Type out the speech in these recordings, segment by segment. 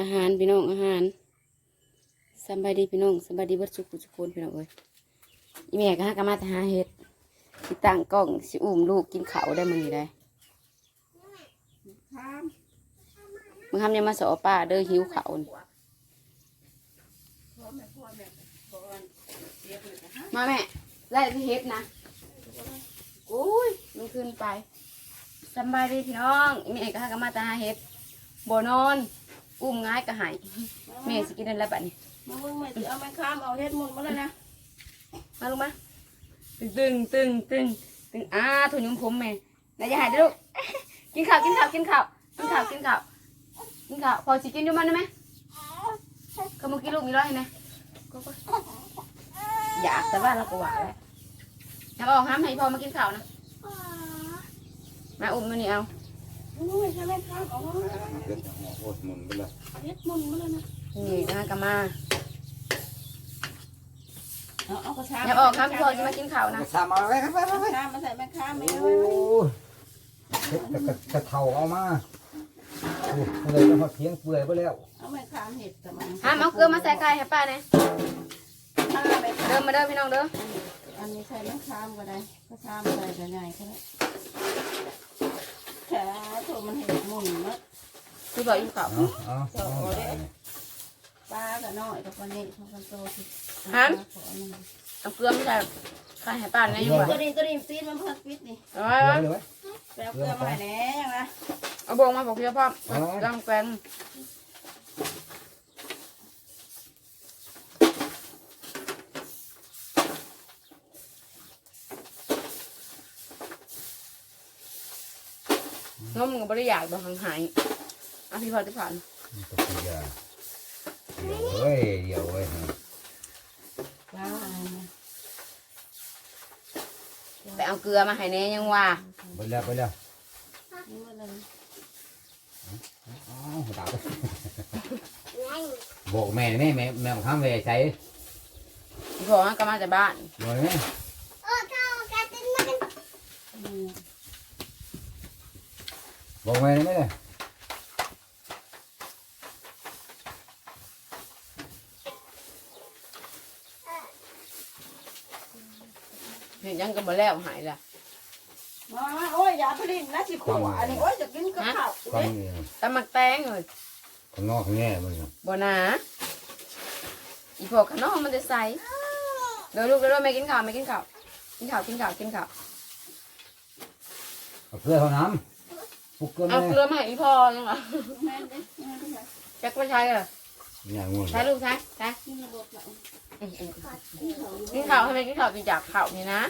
อาหารพี่น้องอาหารสบายดีพี่น้องสบายดีเบิดสุขทุกคนพี่น้องเอ้ยอีแม่ก็หากมาแต่หาเห็ดสิตั้งกล้องสิอุ้มลูกกินข้าวได้มื้อนี้ได้มึงทำยังมาสอป้าเด้อหิวข้าวมาแม่ได้ที่เห็ดนะอุ้ยมันขึ้นไปสบายดีพี่น้องอีแม่ก็หากมาแต่หาเห็ดบ่นอน อุ้มง่ายก็หายแม่สิกินได้แล้วบัดนี้มาเบิ่งแม่สิเอาไม้ค้ามเอาเฮ็ดมุนมาแล้วนะมาลงมาตึงตึงตึงตึงตึงอ่าถุงยมผมแม่นายจะหายเด้อลูกกินข้าวกินข้าวกินข้าวกินข้าวกินข้าวกินข้าวพอสิกินอยู่มันได้ไหมก็เมื่อกี้ลูกมีร้อยเห็นไหมก็ก็อยากแต่ว่าเราก็หวานแล้วน้ำออกห้ามให้พ่อมากินข้าวนะมาอุ้มมานี่เอาโอ้ยใช้ไม้ค้ามเอามาเด็ดหัวโคตรมุนไปเลยเฮ็ดมุนมาแล้วนะนี่นะกะมาเอาเอากระชาน้ำออกห้ามพ่อจะมากินข้าวนะทำเอาไว้ครับไปเอาไปกระชามมาใส่ไม้ค้ามแม่โอ้ไว้ไว้เฮ็ดกระกระเทาเอามาโอ้เลยก็เพียงเปื่อยไปแล้วเอาไม้ค้ามเห็ดกับมันห้ามเอาเกลือมาใส่ไข่ให้ป้าเนี่ยถ้าไม้ค้าเดิมนมาเด้อพี่น้องเด้ออันนี้ใส่ไม้ค้ามก็ได้กระชามใส่ก็ง่ายแค่นั้ แค่ตัวมันเห็ดมุนเนาะคือบอกอยู่ข้าวเอาเอาเอาปลาก็น้อยกับปลานี่ของกันโตสิเอาเกลือไม่ใส่ไข่ให้ป้าเนี่ยอยู่ตัวว่ะนี้ตัวนี้ปีนมันเพิ่งปิดนี่เอาไว้ไว้เลยไว้แปลเกลือมาให้แหน่ยังนะเอาบงมาบอกพี่พ่อลองแกง งมกับบริยากดอกหางหายอะพี่พอจะผ่านตกยาเดี๋ยวเว้ยเดี๋ยวเว้ยปลาอะไรนะไปเอาเกลือมาให้แน่ยังว่าไปแล้วไปแล้วนี่มันอะไรอ๋อตาไปบอกแม่แม่แม่แม่ข้ามไปใช้พี่พอก็มาจากบ้านบอกแม่ อืม บอกแม่ไม่เลยเห็นยังก็บ่แล้วหายละมามาโอ้ยอย่าไปดิ้นนะสิขัวอันนี้โอ้ยจะกินกับข้าวฟังเด้นี่ตำมักแตงเลยข้างนอกข้างแง่มึงบ่หนาอีพวกขนมมันจะใส่เดี๋ยวลูกเดี๋ยวไม่กินข้าวไม่กินข้าวกินข้าวกินข้าวกินข้าว เอาเกลือเท่าน้ำ ปลุกเกลือเอาแม่เกลือมาให้อีพ่อยังเหรอแม่นเด้แม่นเด้จักไม่ใช่เหรออย่างงูใช่ลูกใช่ใช่กินระบบละอืมอืมกินเขากินข้าวให้ไม่กินข้าวกินจากข้าวนี่นะ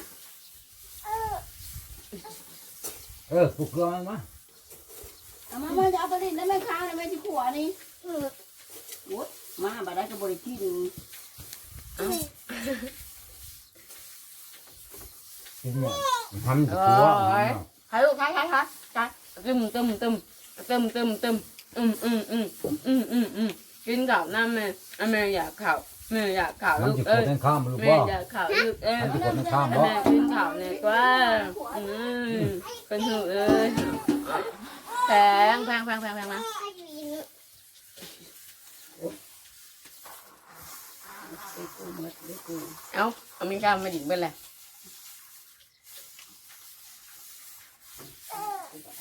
เออปลุกเกลือมันมาเอามามาจะเอาไปดิ้นได้ไหมข้าวได้ไหมที่ขัวนี่โอ้ยมาบ่ได้ก็บริกินกินเนี่ยทำเอจะกลัวอใช่ลูกใช่ใช่ใช่ใช่ ตึมตึมตึมตึมตึมตึมอืมอืมอืมอืมอืมอืมกินข้าวน้ำแม่แม่อยากข้าวแม่อยากข้าวลูกเอ้ยเมลูกแม่อยากข้าวลูกเอ้ยทำจะกเป็นข้ามบ่แม่กินข้าวเนี่ยก็อืมเป็นหูเอ้ยแพงแพงแพงแพงแพงนะเอ้าเอามีการมาดิ่งเป็นไร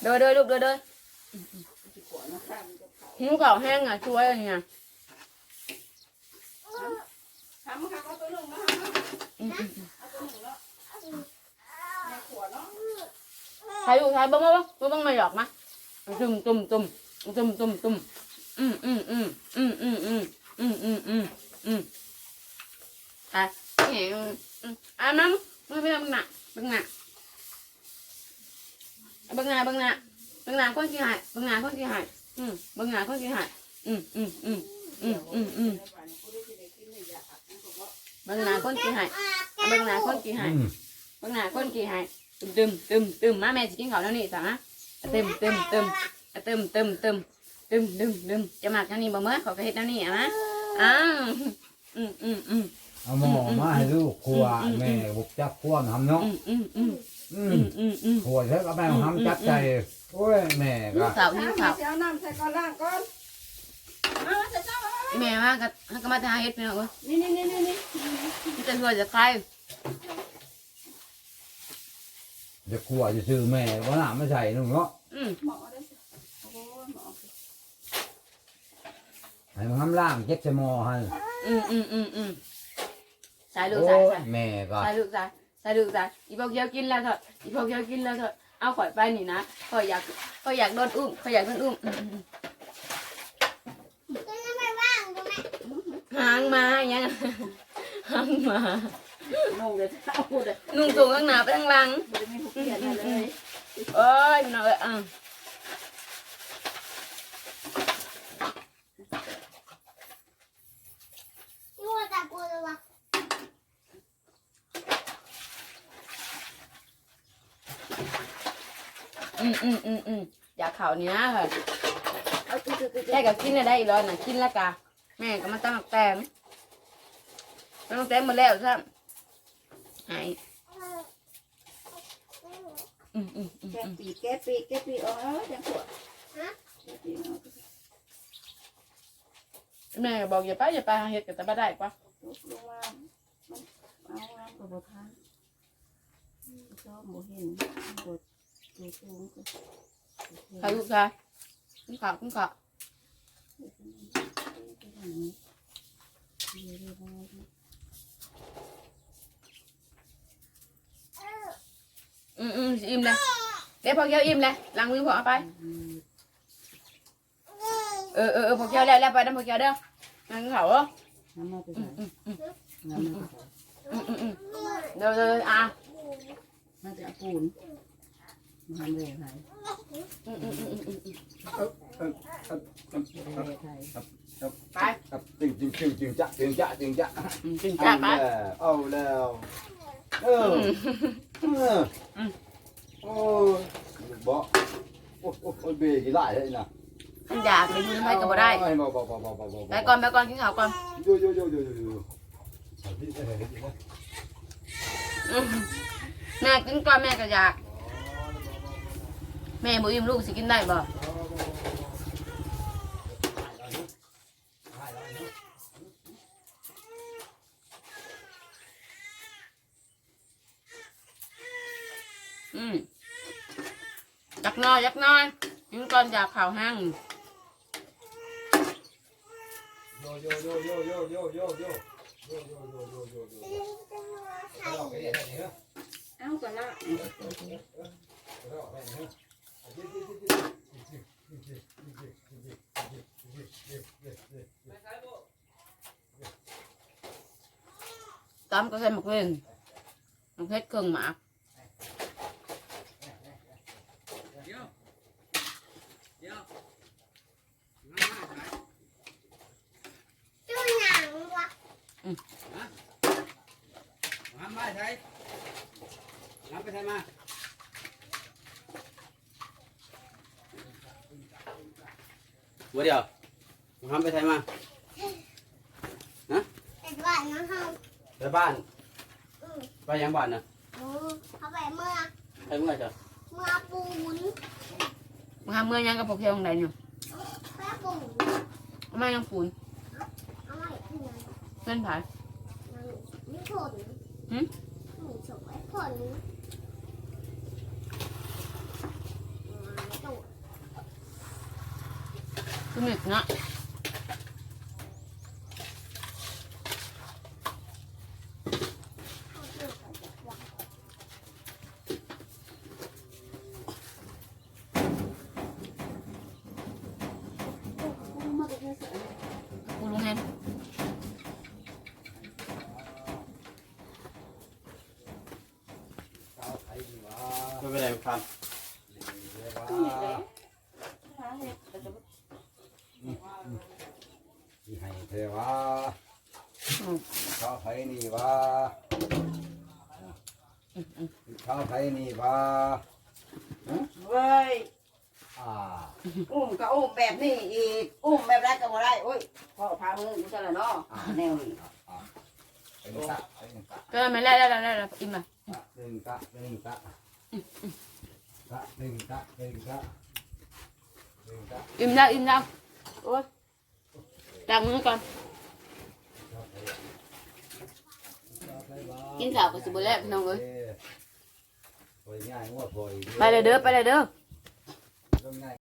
เดินเดินลูกเดินเดินขัวนะข้กับข้าวแห้งอะช่วยอะไรเงี้ยทำค่ะเอาตัวหนึ่งมาอืมอืมเอาตัวหนึ่งแล้วแม่ขัวเนาะใช้ลูกใช้บ้างบ้างบ้างบ้างมาหยอกมาตุ่มตุ่มตุ่มตุ่มตุ่มตุ่มอืมอืมอืมอืมอืมอืมอืมอืมอืมอืมอะแข็งอืมอะมั้งมึงไปทำหนักบังหนัก บังหน้าบังหน้าบังหน้าคนที่หายบังหน้าคนที่หายอืมบังหน้าคนที่หายอืมอืมอืมอืมอืมอืมบังหน้าคนที่หายบังหน้าคนที่หายอืมบังหน้าคนที่หายตึมตึมตึมมาแม่จะกินข้าวแล้วนี่สั่งนะตึมตึมตึมตึมตึมตึมตึมตึมตึมจะมาทางนี้บ่เมื่อเขาก็เฮ็ดแนวนี้อะนะอ้าวอืมอืมอืมเอาหม้อมาให้ลูกครัวแม่บุกจับครัวทำเนาะอืมอืมอืม อือืมมอืมอืมครัวใช่ก็แม่ทำจับใจโอ้ยแม่ก็ข้าวหิวข้าวเอาน้ำใส่ก่อนล่างก่อนมาจะเจ้ามาแม่มาก็ให้ก็มาหาเฮ็ดพี่น้องเอ้ยนี่นี่นี่นี่นี่มันจะรวยจะใครจะกลัวจะซื้อแม่ว่าหน้าไม่ใช่นุ่งเนาะอืมหมอได้สิโอ้หมอให้มันทำล่างเจ็ดสมอให้อืมอืมอืมอืมสายลูกโอ้สายยสายแม่ก็สายลูกสาย สายลูกจ้ะอีพวกเกียวกินแล้วเถอะอีพวกเกียวกินแล้วเถอะเอาข่อยไปนี่นะข่อยอยากข่อยอยากโดนอุ้มข่อยอยากโดนอุ้มอืมอืมอืมหางมาอย่างเงี้ยหางมาลงเลยเอาเลยนุ่งสูงข้างหน้าไปข้างหลังโอ้ยน้อยอะ อืมอืมอืมอืมอยากข่าวนี้นะค่ะเอาตุ๊ดตุ๊ดตุ๊ดแม่ก็กินได้อีกแล้วนะกินแล้วกะแม่ก็มาตั้งแตงตั้งแตงหมดแล้วใช่หายอืมอืมอืมแกอืมปีแกปีแกปีอ๋อยังปวดแกปีเอาแม่ก็บอกอย่าไปอย่าไปหาเห็ดกันแต่บ่ได้ปะตุ๊ดลงมามันเอาน้ำกับบัวทานชอบบัวเห็นบัว Mày xuống cơ. Cũng ra. Cũng cọ, cũng cọ. Ừ, ừ, im nè. Để bao kêu im nè. Lăng nguyên bỏ bay. Ừ, ừ, ừ, bỏ kêu đây, là bay đâu bỏ kêu đâu. Ăn khẩu không? Ừ, ừ, ừ. Ừ, ừ, ừ. ừ, ừ, ừ. Rồi, rồi, à. Nó sẽ phụ. มาเมืองไทยไปจึงจึงจึงจึงจะจึงจะจึงจะจึงจะไปเอาแล้วเออโอ้บ่โอ้โอ้เบรกี่ไล่เลยนะขันอยากไปมือไม่ก็บ่ได้ไปก่อนไปก่อนกินข้าวก่อนโยโยโยโยโยแม่กินก่อนแม่ก็อยาก แม่บ่อิ่มลูกสิกินได้บ่อืมยักน้อยยักน้อยกินก่อนอยากข้าวแห้งโยโยโยโยโยโยโยโยโยโยโยโยโยโยเราไปเนี่ยเนี่ยเอากันละ tám có thêm một viên không hết cường mạc Ừ. Hả? Mà không phải thấy. Làm phải thấy mà. หัวเดียวมึงทำไปไหนมาฮะไปบ้านนะเขาไปบ้านไปยังบ้านนะหมูเขาไปเมื่อไปเมื่อจ้ะเมื่อปูนมาหาเมื่อยังกับพวกเที่ยองไหนอยู่แมื่ปูนเอมายังปูนเอาไว้ที่นเพื่อนผาย มันมีผลหืม มีผลไอ้ผล คือหมึกนะกูไงไม่เป็นไรครับาวไผ่นี่ว่าข้าวไผ่นี่ว่าเว้ยอ่าอุ้มก็อุ้มแบบนี้อีก อุ้มแบบไรก็บ่ได้โอ้ยพ่อพามือนี่ใช่ละเนาะแนวนี้เป็นกะเป็นกะก็ไม่ได้แล้วแล้วแล้วอิ่มอะเป็นกะเป็นกะกะเป็นกะเป็นกะเป็นกะอิ่มแล้วอิ่มแล้วโอ้ยล้างมือก่อน กินข้าวก็สิบ่แล้วพี่น้องเอ้ยปล่อยง่ายงวดปล่อยไปเลยเด้อไปเลยเด้อง่าย